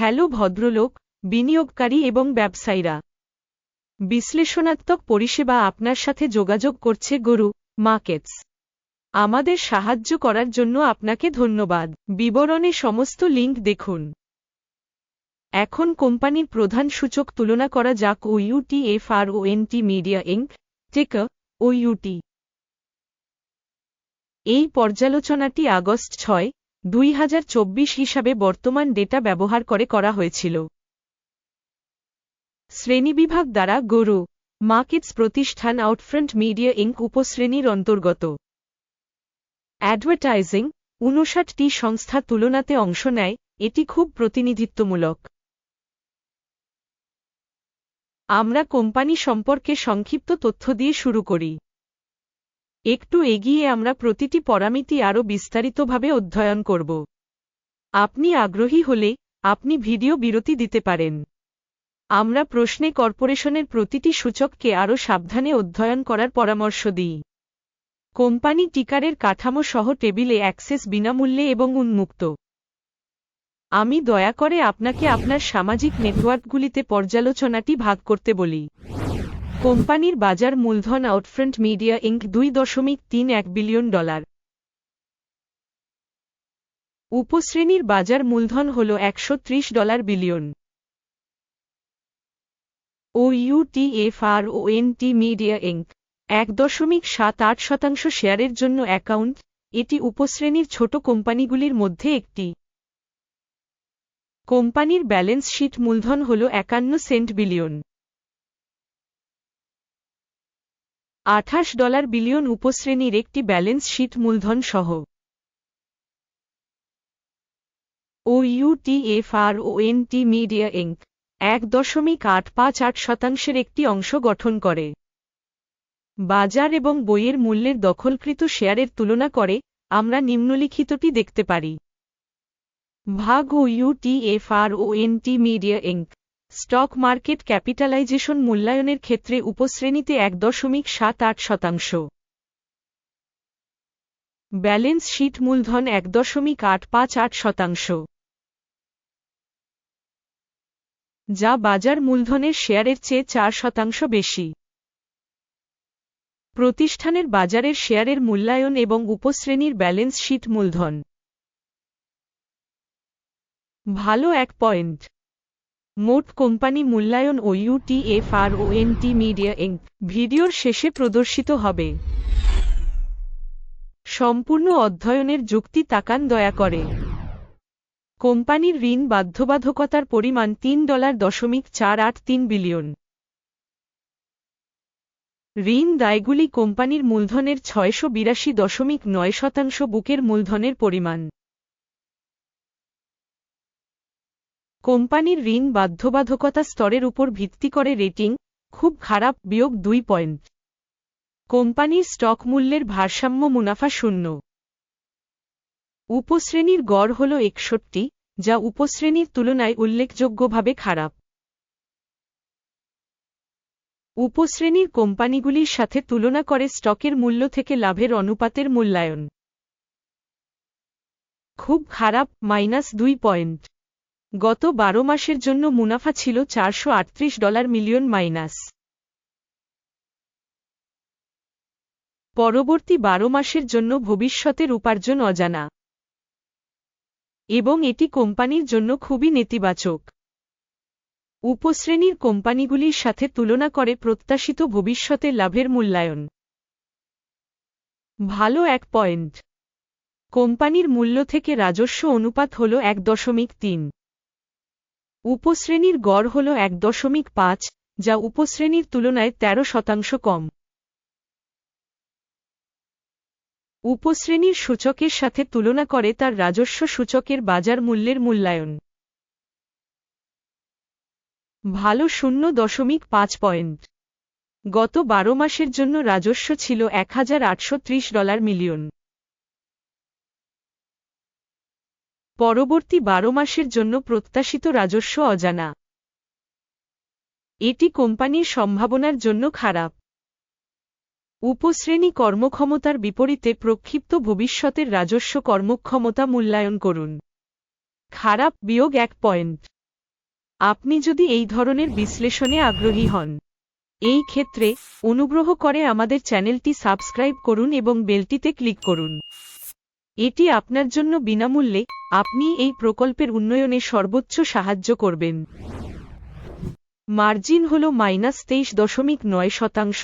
Hello ভদ্রলোক, বিনিয়োগকারী এবং ব্যবসায়ীরা। বিশ্লেষণাত্মক পরিষেবা আপনার সাথে যোগাযোগ করছে গরু, মার্কেটস। আমাদের সাহায্য করার জন্য আপনাকে ধন্যবাদ। বিবরণে সমস্ত লিঙ্ক দেখুন। এখন কোম্পানির প্রধান সূচক তুলনা করা যাক O U T F R O N T media Inc টেকা ইউটি এই পর্যালোচনাটি আগস্ট ছয় দুই হাজার চব্বিশ হিসাবে বর্তমান ডেটা ব্যবহার করে করা হয়েছিল। শ্রেণীবিভাগ দ্বারা গরু মার্কেটস প্রতিষ্ঠান আউটফ্রন্ট মিডিয়া ইঙ্ক উপশ্রেণীর অন্তর্গত। অ্যাডভার্টাইজিং উনষাটটি সংস্থা তুলনাতে অংশ নেয়, এটি খুব প্রতিনিধিত্বমূলক। আমরা কোম্পানি সম্পর্কে সংক্ষিপ্ত তথ্য দিয়ে শুরু করি। একটু এগিয়ে আমরা প্রতিটি পরামিতি আরও বিস্তারিতভাবে অধ্যয়ন করব। আপনি আগ্রহী হলে আপনি ভিডিও বিরতি দিতে পারেন। আমরা প্রশ্নে কর্পোরেশনের প্রতিটি সূচককে আরও সাবধানে অধ্যয়ন করার পরামর্শ দিই। কোম্পানি টিকারের কাঠামো সহ টেবিলে অ্যাক্সেস বিনামূল্যে এবং উন্মুক্ত। আমি দয়া করে আপনাকে আপনার সামাজিক নেটওয়ার্কগুলিতে পর্যালোচনাটি ভাগ করতে বলি। কোম্পানির বাজার মূলধন আউটফ্রন্ট মিডিয়া ইঙ্ক দুই দশমিক তিন এক বিলিয়ন ডলার। উপশ্রেণীর বাজার মূলধন হল একশো ত্রিশ dollar billion. O U T F R O N T media Inc এক দশমিক সাত আট শতাংশ শেয়ারের জন্য অ্যাকাউন্ট। এটি উপশ্রেণীর ছোট কোম্পানিগুলির মধ্যে একটি। কোম্পানির ব্যালেন্স শিট মূলধন হল একান্ন সেন্ট বিলিয়ন। আঠাশ ডলার বিলিয়ন উপশ্রেণীর একটি ব্যালেন্স শীট মূলধন সহ ও ইউটিএফআর ও এনটি মিডিয়া ইঙ্ক, এক দশমিক আট পাঁচ আট শতাংশের একটি অংশ গঠন করে। বাজার এবং বইয়ের মূল্যের দখলকৃত শেয়ারের তুলনা করে, আমরা নিম্নলিখিতটি দেখতে পারি। ভাগ ও ইউটিএফআর ও NT media inc stock market capitalisation মূল্যায়নের ক্ষেত্রে উপশ্রেণীতে এক দশমিক সাত আট শতাংশ। ব্যালেন্স শীট মূলধন এক দশমিক আট পাঁচ আট শতাংশ। যা বাজার মূলধনের শেয়ারের চেয়ে চার শতাংশ বেশি। প্রতিষ্ঠানের বাজারের শেয়ারের মূল্যায়ন এবং উপশ্রেণীর ব্যালেন্স শিট মূলধন। ভালো এক পয়েন্ট। মোট কোম্পানি মূল্যায়ন ও ইউটিএফআর ও এনটি মিডিয়া ইঙ্ক ভিডিওর শেষে প্রদর্শিত হবে। সম্পূর্ণ অধ্যয়নের যুক্তি তাকান দয়া করে। কোম্পানির ঋণ বাধ্যবাধকতার পরিমাণ তিন ডলার দশমিক চার আট তিন বিলিয়ন। ঋণ দায়গুলি কোম্পানির মূলধনের ছয়শো বিরাশি দশমিক নয় শতাংশ বুকের মূলধনের পরিমাণ। কোম্পানির ঋণ বাধ্যবাধকতা স্তরের উপর ভিত্তি করে রেটিং, খুব খারাপ, বিয়োগ দুই পয়েন্ট। কোম্পানির স্টক মূল্যের ভারসাম্য মুনাফা শূন্য। উপশ্রেণীর গড় হল একষট্টি, যা উপশ্রেণীর তুলনায় উল্লেখযোগ্যভাবে খারাপ। উপশ্রেণীর কোম্পানিগুলির সাথে তুলনা করে স্টকের মূল্য থেকে লাভের অনুপাতের মূল্যায়ন। খুব খারাপ, মাইনাস দুই পয়েন্ট। গত বারো মাসের জন্য মুনাফা ছিল চারশো আটত্রিশ ডলার মিলিয়ন মাইনাস। পরবর্তী বারো মাসের জন্য ভবিষ্যতের উপার্জন অজানা। এবং এটি কোম্পানির জন্য খুবই নেতিবাচক। উপশ্রেণীর কোম্পানিগুলির সাথে তুলনা করে প্রত্যাশিত ভবিষ্যতে লাভের মূল্যায়ন। ভালো এক পয়েন্ট। কোম্পানির মূল্য থেকে রাজস্ব অনুপাত হল এক দশমিক তিন। উপশ্রেণীর গড় হল এক দশমিক পাঁচ, যা উপশ্রেণীর তুলনায় ১৩ শতাংশ কম। উপশ্রেণীর সূচকের সাথে তুলনা করে তার রাজস্ব সূচকের বাজার মূল্যের মূল্যায়ন। ভালো শূন্য দশমিক পাঁচ পয়েন্ট। গত বারো মাসের জন্য রাজস্ব ছিল এক হাজার আটশো ত্রিশ ডলার মিলিয়ন। পরবর্তী বারো মাসের জন্য প্রত্যাশিত রাজস্ব অজানা। এটি কোম্পানির সম্ভাবনার জন্য খারাপ। উপশ্রেণী কর্মক্ষমতার বিপরীতে প্রক্ষিপ্ত ভবিষ্যতের রাজস্ব কর্মক্ষমতা মূল্যায়ন করুন। খারাপ বিয়োগ এক পয়েন্ট। আপনি যদি এই ধরনের বিশ্লেষণে আগ্রহী হন, এই ক্ষেত্রে অনুগ্রহ করে আমাদের চ্যানেলটি সাবস্ক্রাইব করুন এবং বেলটিতে ক্লিক করুন। এটি আপনার জন্য বিনামূল্যে আপনি এই প্রকল্পের উন্নয়নে সর্বোচ্চ সাহায্য করবেন। মার্জিন হল মাইনাস তেইশ দশমিক নয় শতাংশ,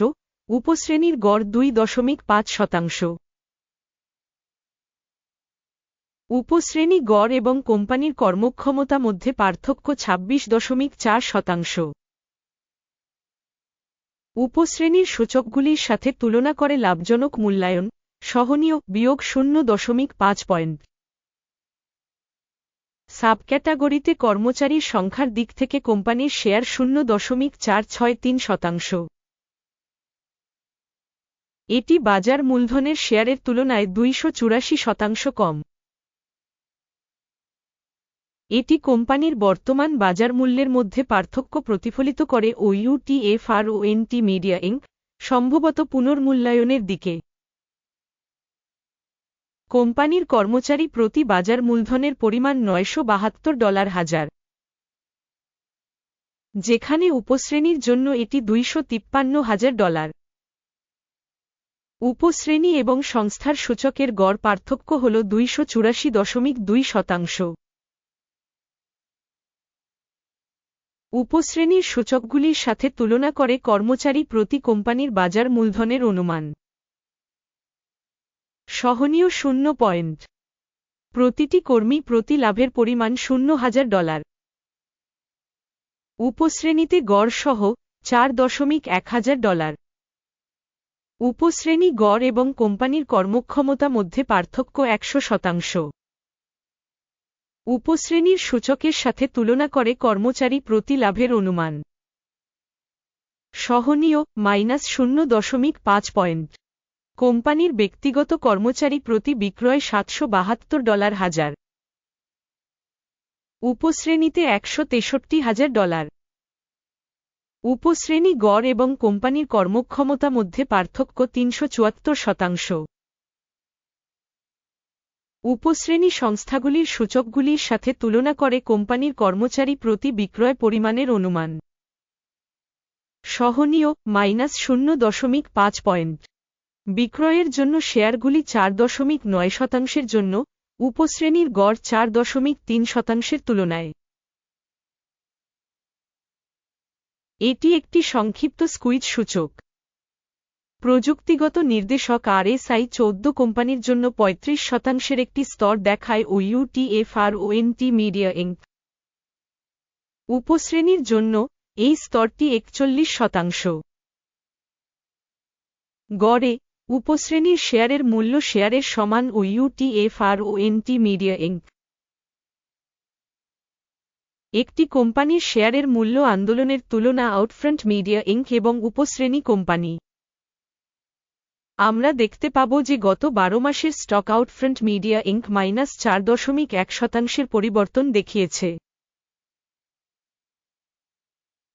উপশ্রেণীর গড় দুই দশমিক পাঁচ শতাংশ। উপশ্রেণী গড় এবং কোম্পানির কর্মক্ষমতা মধ্যে পার্থক্য ছাব্বিশ দশমিক চার শতাংশ। উপশ্রেণীর সূচকগুলির সাথে তুলনা করে লাভজনক মূল্যায়ন সহনীয় বিয়োগ শূন্য দশমিক পাঁচ পয়েন্ট। সাবক্যাটাগরিতে কর্মচারীর সংখ্যার দিক থেকে কোম্পানির শেয়ার শূন্য দশমিক চার ছয় তিন শতাংশ। এটি বাজার মূলধনের শেয়ারের তুলনায় দুইশো চুরাশি শতাংশ কম। এটি কোম্পানির বর্তমান বাজার মূল্যের মধ্যে পার্থক্য প্রতিফলিত করে ও ইউটিএফআর ও এনটি মিডিয়া ইঙ্ক সম্ভবত পুনর্মূল্যায়নের দিকে। কোম্পানির কর্মচারী প্রতি বাজার মূলধনের পরিমাণ নয়শো বাহাত্তর ডলার হাজার। যেখানে উপশ্রেণীর জন্য এটি দুইশো তিপ্পান্ন হাজার ডলার। উপশ্রেণী এবং সংস্থার সূচকের গড় পার্থক্য হল দুইশো চুরাশি দশমিক দুই শতাংশ। উপশ্রেণীর সূচকগুলির সাথে তুলনা করে কর্মচারী প্রতি কোম্পানির বাজার মূলধনের অনুমান। সহনীয় শূন্য পয়েন্ট। প্রতিটি কর্মী প্রতি লাভের পরিমাণ শূন্য হাজার ডলার। উপশ্রেণীতে গড় সহ চার দশমিক এক হাজার ডলার। উপশ্রেণী গড় এবং কোম্পানির কর্মক্ষমতা মধ্যে পার্থক্য একশো শতাংশ। উপশ্রেণীর সূচকের সাথে তুলনা করে কর্মচারী প্রতি লাভের অনুমান। সহনীয় মাইনাস শূন্য দশমিক পাঁচ পয়েন্ট। কোম্পানির ব্যক্তিগত কর্মচারী প্রতি বিক্রয় সাতশো বাহাত্তর ডলার হাজার। উপশ্রেণীতে একশো তেষট্টি হাজার ডলার। উপশ্রেণী গড় এবং কোম্পানির কর্মক্ষমতা মধ্যে পার্থক্য তিনশো চুয়াত্তর শতাংশ। উপশ্রেণী সংস্থাগুলির সূচকগুলির সাথে তুলনা করে কোম্পানির কর্মচারী প্রতি বিক্রয় পরিমাণের অনুমান। সহনীয়, মাইনাস শূন্য দশমিক পাঁচ পয়েন্ট। বিক্রয়ের জন্য শেয়ারগুলি চার দশমিক নয় শতাংশের জন্য, উপশ্রেণীর গড় চার দশমিক তিন শতাংশের তুলনায়। এটি একটি সংক্ষিপ্ত স্কুইজ সূচক। প্রযুক্তিগত নির্দেশক আরএসআই চৌদ্দ কোম্পানির জন্য ৩৫ শতাংশের একটি স্তর দেখায় ও ইউটিএফআর ও এনটি মিডিয়া ইঙ্ক উপশ্রেণীর জন্য এই স্তরটি একচল্লিশ শতাংশ। গড়ে উপশ্রেণীর শেয়ারের মূল্য শেয়ারের সমান ও ইউটিএফআর ও এনটি মিডিয়া ইঙ্ক একটি কোম্পানির শেয়ারের মূল্য আন্দোলনের তুলনা আউটফ্রন্ট মিডিয়া ইঙ্ক এবং উপশ্রেণী কোম্পানি। আমরা দেখতে পাব যে গত বারো মাসের stock outfront media inc minus চার দশমিক এক শতাংশের পরিবর্তন দেখিয়েছে।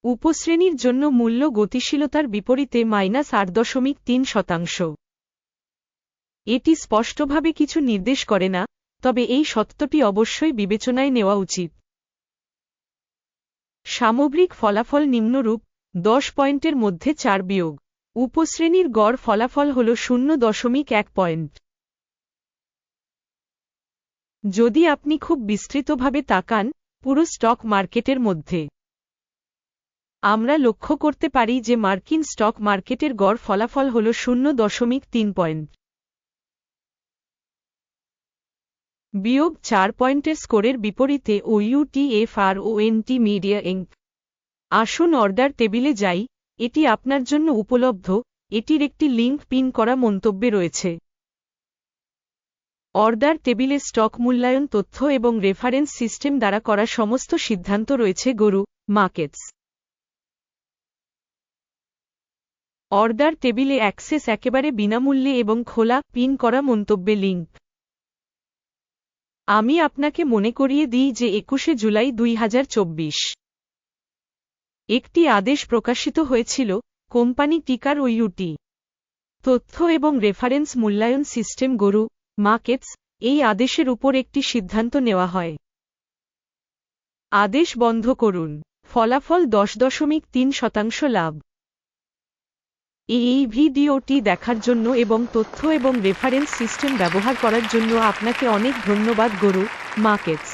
উপশ্রেণীর জন্য মূল্য গতিশীলতার বিপরীতে মাইনাস আট দশমিক তিন শতাংশ। এটি স্পষ্টভাবে কিছু নির্দেশ করে না, তবে এই সত্যটি অবশ্যই বিবেচনায় নেওয়া উচিত। সামগ্রিক ফলাফল নিম্নরূপ, দশ পয়েন্টের মধ্যে চার বিয়োগ। উপশ্রেণীর গড় ফলাফল হল শূন্য দশমিক এক পয়েন্ট। যদি আপনি খুব বিস্তৃতভাবে তাকান, পুরো স্টক মার্কেটের মধ্যে। আমরা লক্ষ্য করতে পারি যে মার্কিন স্টক মার্কেটের গড় ফলাফল হল শূন্য দশমিক তিন পয়েন্ট। বিয়োগ চার পয়েন্টের স্কোরের বিপরীতে O U T F R O N T media Inc আসুন অর্ডার টেবিলে যাই, এটি আপনার জন্য উপলব্ধ, এটির একটি লিঙ্ক পিন করা মন্তব্যে রয়েছে। অর্ডার টেবিলে স্টক মূল্যায়ন তথ্য এবং রেফারেন্স সিস্টেম দ্বারা করা সমস্ত সিদ্ধান্ত রয়েছে গরু, মার্কেটস। অর্ডার টেবিলে অ্যাক্সেস একেবারে বিনামূল্যে এবং খোলা, পিন করা মন্তব্যে লিঙ্ক আমি আপনাকে মনে করিয়ে দিই যে একুশে জুলাই দুই হাজার চব্বিশ। একটি আদেশ প্রকাশিত হয়েছিল, কোম্পানি টিকার ও ইউটি তথ্য এবং রেফারেন্স মূল্যায়ন সিস্টেম গরু, মার্কেটস, এই আদেশের উপর একটি সিদ্ধান্ত নেওয়া হয়। আদেশ বন্ধ করুন। ফলাফল দশ দশমিক তিন শতাংশ লাভ। এই ভিডিওটি দেখার জন্য এবং তথ্য এবং রেফারেন্স সিস্টেম ব্যবহার করার জন্য আপনাকে অনেক ধন্যবাদ, গরু মার্কেটস